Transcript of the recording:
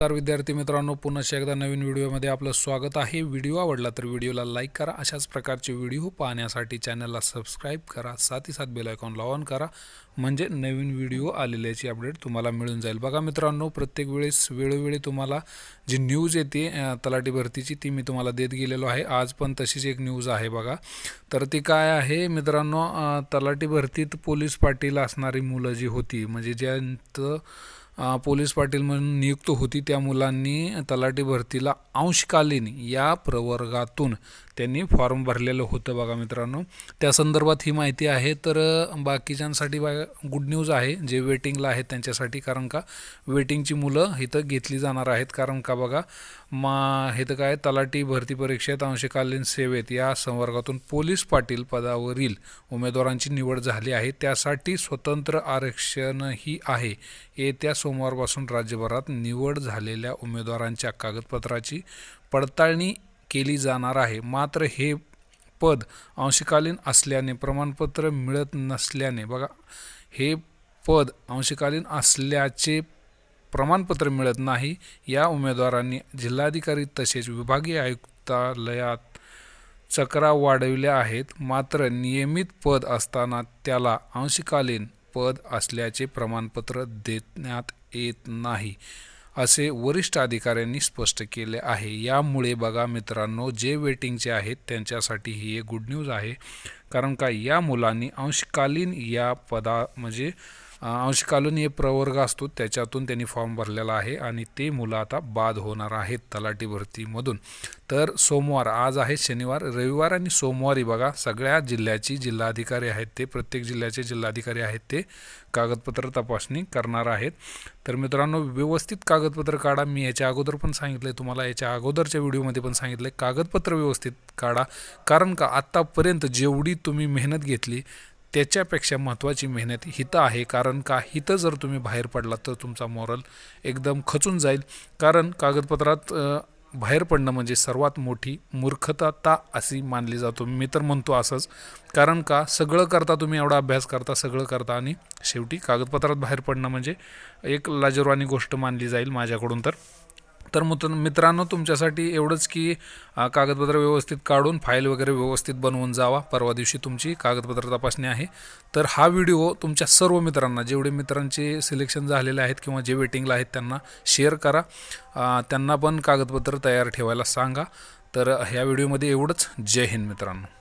नमस्कार विद्यार्थी मित्रांनो पुन्हा एकदा नवीन व्हिडिओमध्ये आपलं स्वागत आहे. व्हिडिओ आवडला तर व्हिडिओला लाईक करा अशाच प्रकारचे व्हिडिओ पाहण्यासाठी चॅनलला सबस्क्राईब करा साथ ही साथ बेल ऑन करा म्हणजे नवीन व्हिडिओ आलेल्याची अपडेट तुम्हाला मिळून जाईल. बघा मित्रांनो प्रत्येक वेळेस वेळोवेळी तुम्हाला जी न्यूज येते तलाठी भरतीची ती मी तुम्हाला देत गेलेलो आहे. आज पण तशीच एक न्यूज आहे बघा. तर ती काय आहे मित्रांनो तलाठी भरतीत पोलीस पाटील असणारी मुलं जी होती म्हणजे ज्यांचं पोलीस पाटील म्हणून नियुक्त होती त्या मुलांनी तलाठी भरतीला अंशकालीन या प्रवर्गातून त्यांनी फॉर्म भरलेलं होतं बघा मित्रांनो. त्या संदर्भात ही माहिती आहे तर बाकीच्यांसाठी बा गुड न्यूज आहे जे वेटिंगला आहेत त्यांच्यासाठी कारण का वेटिंगची मुलं इथं घेतली जाणार आहेत. कारण का बघा मा इथं काय तलाठी भरती परीक्षेत अंशकालीन सेवेत. या संवर्गातून पोलीस पाटील पदावरील उमेदवारांची निवड झाली आहे. त्यासाठी स्वतंत्र आरक्षणही आहे. येत्या सोमवारपासून राज्यभरात निवड झालेल्या उमेदवारांच्या कागदपत्राची पडताळणी केली जाणार आहे. मात्र हे पद अंशकालीन असल्याने प्रमाणपत्र मिळत नसल्याने बघा हे पद अंशकालीन असल्याचे प्रमाणपत्र मिळत नाही. या उमेदवारांनी जिल्हाधिकारी तसेच विभागीय आयुक्तालयात चक्रा वाढविल्या आहेत. मात्र नियमित पद असताना त्याला अंशकालीन पद असल्याचे प्रमाणपत्र देण्यात येत नाही. असे वरिष्ठ अधिकाऱ्यांनी स्पष्ट केले आहे. यामुळे बघा मित्रांनो जे वेटिंगचे आहेत त्यांच्यासाठी ही एक गुड न्यूज आहे. कारण का या मुलांनी अंशकालीन या पदा म्हणजे अ, अंशकालीन हे प्रवर्ग असतो त्याच्यातून त्यांनी फॉर्म भरलेला आहे आणि ते मुलं आता बाद होणार आहेत तलाठी भरतीमधून. तर सोमवार आज आहे शनिवार रविवार आणि सोमवारी बघा सगळ्या जिल्ह्याची जिल्हाधिकारी आहेत ते प्रत्येक जिल्ह्याचे जिल्हाधिकारी आहेत ते कागदपत्र तपासणी करणार आहेत. तर मित्रांनो व्यवस्थित कागदपत्र काढा. मी याच्या अगोदर पण सांगितलं आहे तुम्हाला याच्या अगोदरच्या व्हिडिओमध्ये पण सांगितलं आहे कागदपत्र व्यवस्थित काढा. कारण का आत्तापर्यंत जेवढी तुम्ही मेहनत घेतली त्याच्यापेक्षा महत्त्वाची मेहनत हितं आहे. कारण का? हितं जर तुम्ही बाहेर पडलात तर तुमचा मॉरल एकदम खचून जाईल. कारण कागदपत्रात बाहेर पडणं म्हणजे सर्वात मोठी मूर्खता अशी मानली जातो. मी तर म्हणतो असंच. कारण का? सगळं करता तुम्ही एवढा अभ्यास करता सगळं करता आणि शेवटी कागदपत्रात बाहेर पडणं म्हणजे एक लाजरवाणी गोष्ट मानली जाईल माझ्याकडून तर. तर मुत मित्रांनो तुमच्यासाठी एवढंच की कागदपत्र व्यवस्थित काढून फाईल वगैरे व्यवस्थित बनवून जावा. परवा दिवशी तुमची कागदपत्र तपासणी आहे. तर हा व्हिडिओ तुमच्या सर्व मित्रांना जेवढे मित्रांचे सिलेक्शन झालेले आहेत किंवा जे वेटिंगला आहेत त्यांना शेअर करा. त्यांना पण कागदपत्र तयार ठेवायला सांगा. तर ह्या व्हिडिओमध्ये एवढंच. जय हिंद मित्रांनो.